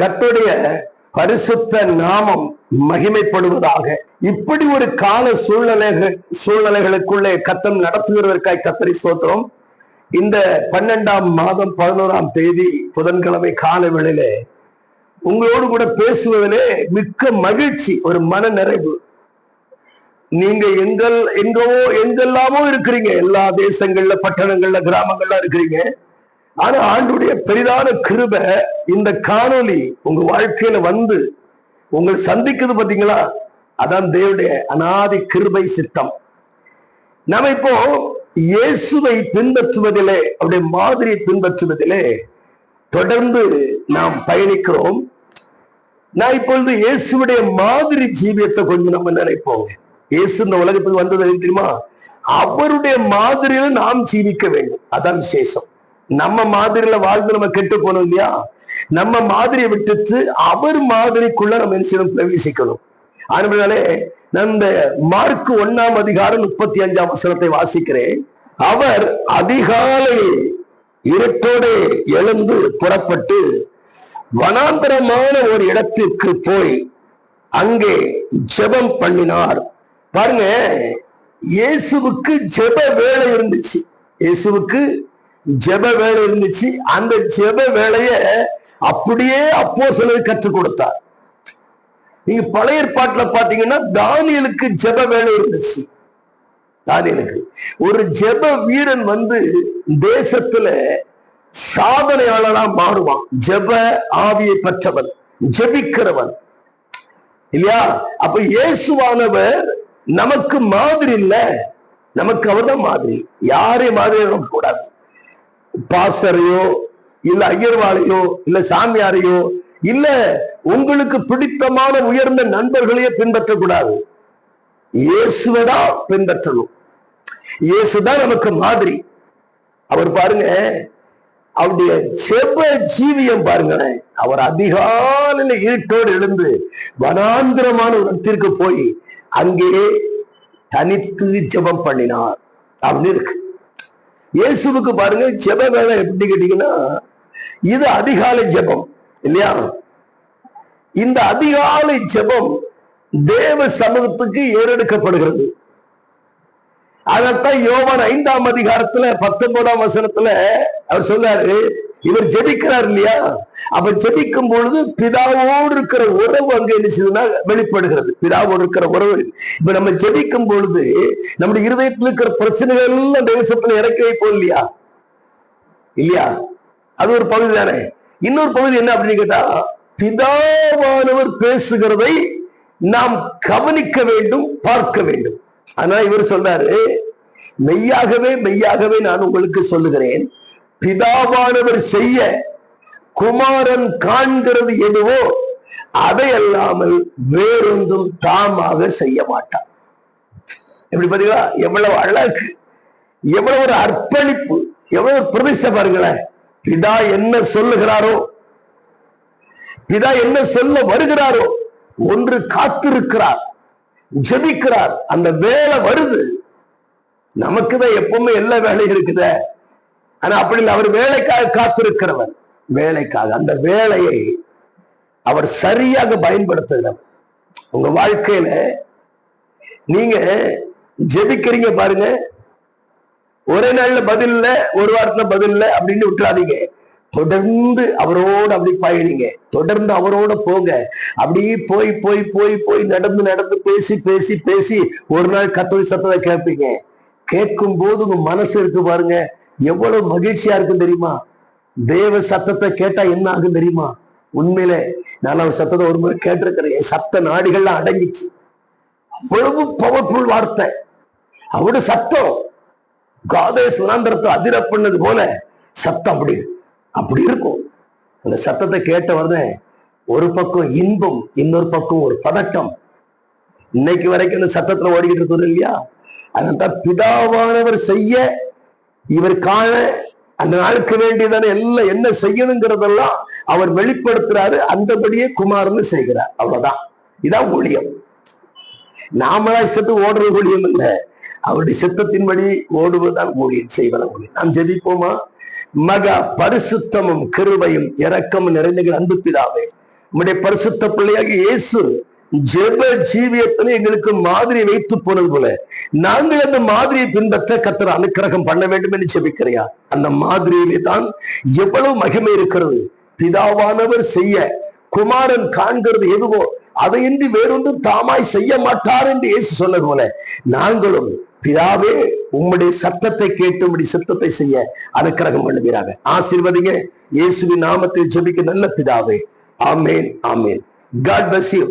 கத்துடைய பரிசுத்த நாமம் மகிமைப்படுவதாக. இப்படி ஒரு கால சூழ்நிலைகள் சூழ்நிலைகளுக்குள்ளே கத்தம் நடத்துகிறதற்காய் கத்தரி சோத்திரம் இந்த பன்னெண்டாம் மாதம் பதினோராம் தேதி புதன்கிழமை கால வேளையிலே உங்களோடு கூட பேசுவதிலே மிக்க மகிழ்ச்சி ஒரு மன நிறைவு. நீங்க எங்கள் எங்கோ எங்கெல்லாமோ இருக்கிறீங்க. எல்லா தேசங்கள்ல பட்டணங்கள்ல கிராமங்கள்ல இருக்கிறீங்க. ஆனா ஆண்டுடைய பெரிதான கிருப இந்த காணொளி உங்க வாழ்க்கையில வந்து உங்களை சந்திக்குது பாத்தீங்களா? அதான் தேவடைய அனாதி கிருபை சித்தம். நம்ம இப்போ இயேசுவை பின்பற்றுவதிலே அவருடைய மாதிரியை பின்பற்றுவதிலே தொடர்ந்து நாம் பயணிக்கிறோம். நான் இப்பொழுது இயேசுடைய மாதிரி ஜீவியத்தை கொஞ்சம் நம்ம நினைப்போம் இயேசு இந்த உலகத்துக்கு வந்தது தெரியுமா? அவருடைய மாதிரியில நாம் ஜீவிக்க வேண்டும். அதான் விசேஷம். நம்ம மாதிரியில வாழ்ந்து நம்ம கெட்டு போனோம் இல்லையா? நம்ம மாதிரியை விட்டுட்டு அவர் மாதிரிக்குள்ள நம்ம என்ன பிரவேசிக்கணும். ஆனவர்களே நான் இந்த மார்க் ஒன்னாம் அதிகாரம் முப்பத்தி அஞ்சாம் வசனத்தை வாசிக்கிறேன். அவர் அதிகாலையில் இருட்டோடு எழுந்து புறப்பட்டு வனாந்தரமான ஒரு இடத்திற்கு போய் அங்கே ஜெபம் பண்ணினார். பாருங்க இயேசுவுக்கு ஜெப வேலை இருந்துச்சு. இயேசுவுக்கு ஜெப வேலை இருந்துச்சு. அந்த ஜெப வேலைய அப்படியே அப்போ சிலர் கற்றுக் கொடுத்தார். நீங்க பழைய ஏற்பாட்டுல பாத்தீங்கன்னா தானியலுக்கு ஜெப வேலை இருந்துச்சு. தானியலுக்கு. ஒரு ஜெப வீரன் வந்து தேசத்துல சாதனையாளனா மாறுவான். ஜெப ஆவியை பெற்றவன் ஜெபிக்கிறவன். இல்லையா? அப்ப இயேசுவானவர் நமக்கு மாதிரி இல்ல. நமக்கு அவர்தான் மாதிரி. யாரையும் மாதிரி கூடாது பாசரையோ இல்ல ஐயர்வாளையோ இல்ல சாமியாரையோ இல்ல உங்களுக்கு பிடித்தமான உயர்ந்த நண்பர்களையே பின்பற்றக்கூடாது இயேசுவடா பின்பற்றணும். இயேசுதான் நமக்கு மாதிரி. அவர் பாருங்க அவருடைய செவ்வ ஜீவியம் பாருங்களேன் அவர் அதிகாலையில இருட்டோடு எழுந்து வனாந்திரமான ஒரு இடத்திற்கு போய் அங்கே தனித்து ஜெபம் பண்ணினார். அப்படின்னு இருக்கு. இயேசுவுக்கு பாருங்க ஜெப வேலை எப்படி கேட்டீங்கன்னா இது அதிகாலை ஜெபம் இல்லையா? இந்த அதிகாலை ஜெபம் தேவ சமூகத்துக்கு ஏறெடுக்கப்படுகிறது. அதத்தான் யோவான் ஐந்தாம் அதிகாரத்துல பத்தொன்பதாம் வசனத்துல அவர் சொன்னாரு இவர் ஜெபிக்கிறார் இல்லையா? அப்ப ஜெபிக்கும் பொழுது பிதாவோடு இருக்கிற உறவு அங்க என்ன செய்யுதுன்னா வெளிப்படுகிறது. பிதாவோடு இருக்கிற உறவு. இப்ப நம்ம ஜெபிக்கும் பொழுது நம்முடைய இருதயத்தில் இருக்கிற பிரச்சனைகள் எல்லாம் தேசத்துல இறக்கி வைப்போம் இல்லையா? இல்லையா? அது ஒரு பகுதி தானே. இன்னொரு பகுதி என்ன அப்படின்னு கேட்டா பிதாவானவர் பேசுகிறதை நாம் கவனிக்க வேண்டும் பார்க்க வேண்டும். ஆனா இவர் சொல்றாரு மெய்யாகவே மெய்யாகவே நான் உங்களுக்கு சொல்லுகிறேன் பிதாவானவர் செய்ய குமாரன் காண்கிறது எதுவோ அதை அல்லாமல் வேறொன்றும் தாமாக செய்ய மாட்டார் எப்படி பாத்தீங்களா? எவ்வளவு அழகு எவ்வளவு ஒரு அர்ப்பணிப்பு எவ்வளவு பிரதிஷ்ட பாருங்களேன் பிதா என்ன சொல்லுகிறாரோ பிதா என்ன சொல்ல வருகிறாரோ ஒன்று காத்திருக்கிறார் ஜெபிக்கிறார். அந்த வேலை வருது. நமக்குதான் எப்பவுமே எல்லா வேலையும் இருக்குத. ஆனா அப்படி இல்லை அவர் வேலைக்காக காத்திருக்கிறவர். வேலைக்காக. அந்த வேலையை அவர் சரியாக பயன்படுத்துகிறார் உங்க வாழ்க்கையில நீங்க ஜெபிக்கிறீங்க பாருங்க. ஒரே நாள்ல பதில் இல்ல ஒரு வாரத்துல பதில் இல்ல அப்படின்னு விட்டுறாதீங்க. தொடர்ந்து அவரோட அப்படி பயணிங்க. தொடர்ந்து அவரோட போங்க. அப்படியே போய் போய் போய் போய் நடந்து நடந்து பேசி பேசி பேசி ஒரு நாள் கத்தோலி சத்தத்தை கேட்பீங்க. கேட்கும் போது உங்க மனசு இருக்கு பாருங்க. எவ்வளவு மகிழ்ச்சியா இருக்கும் தெரியுமா? தேவ சத்தத்தை கேட்டா என்ன ஆகும் தெரியுமா? உண்மையிலே நான் அவர் சத்தத்தை ஒரு முறை கேட்டிருக்கிறேன். சத்த நாடுகள்ல அடங்கிச்சு. அவ்வளவு பவர்ஃபுல் வார்த்தை. அவரோட சத்தம். காதே சுதந்திரத்தை அதிர பண்ணது போல சத்தம் அப்படி அப்படி இருக்கும். அந்த சத்தத்தை கேட்ட உடனே ஒரு பக்கம் இன்பம் இன்னொரு பக்கம் ஒரு பதட்டம். இன்னைக்கு வரைக்கும் அந்த சத்தத்துல ஓடிக்கிட்டு இருக்கிறது இல்லையா? அதனால்தான் பிதாவானவர் செய்ய இவர் காண அந்த நாளுக்கு வேண்டியதான எல்லாம் என்ன செய்யணுங்கிறதெல்லாம் அவர் வெளிப்படுத்துறாரு. அந்தபடியே குமாரன்னு செய்கிறார். அவ்வளவுதான். இதான் ஊழியம். நாமளா இஷ்டத்துக்கு ஓடுறது ஊழியம் இல்லை. அவருடைய சித்தத்தின்படி ஓடுவதுதான் ஊழியம் செய்வன ஊழியம். நாம் ஜெபிப்போமா? மக பரிசுத்தமும் கிருபையும் இரக்கமும் நிறைந்த அன்பு பிதாவே உம்முடைய பரிசுத்த பிள்ளையாக இயேசு ஜெப ஜீவியத்துல எங்களுக்கு மாதிரி வைத்து போனது போல நாங்கள் அந்த மாதிரியை பின்பற்ற கத்தர் அனுக்கிரகம் பண்ண வேண்டும் என்று செபிக்கிறையா அந்த மாதிரியிலே தான் எவ்வளவு மகிமை இருக்கிறது. பிதாவானவர் செய்ய குமாரன் காண்கிறது எதுவோ அதையின்றி வேறொன்று தாமாய் செய்ய மாட்டார் என்று இயேசு சொன்னது போல நாங்களும் பிதாவே உம்முடைய சத்தத்தை கேட்டு உம்முடைய சத்தத்தை செய்ய அனுக்கிரகம் பண்ணுகிறாங்க ஆசீர்வதிங்க. இயேசுவின் நாமத்தில் ஜெபிக்க நல்ல பிதாவே. ஆமேன் ஆமேன். God bless you